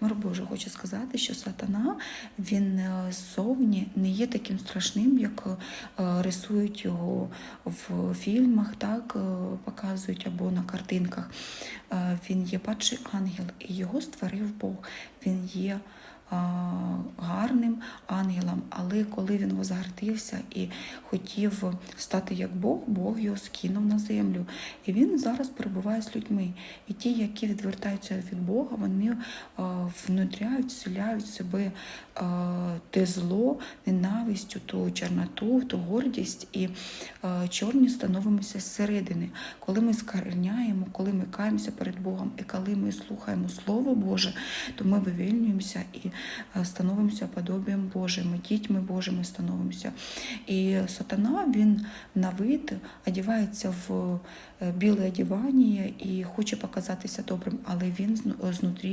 Мир Боже, хочу сказати, що сатана він зовні не є таким страшним, як е, рисують його в фільмах, так е, показують або на картинках. Е, Він є падший ангел, і його створив Бог. Він є гарним ангелом, але коли він возгордився і хотів стати як Бог, Бог його скинув на землю. І він зараз перебуває з людьми. І ті, які відвертаються від Бога, вони внутряють, вселяють в себе те зло, ненависть, ту чорноту, ту гордість, і чорні становимося зсередини. Коли ми скарняємо, коли ми каємося перед Богом, і коли ми слухаємо Слово Боже, то ми вивільнюємося і становимося подобієм Божим, дітьми Божими становимося. І сатана він на вид одягається в е, біле одягання і хоче показатися добрим, але він зну- знутрі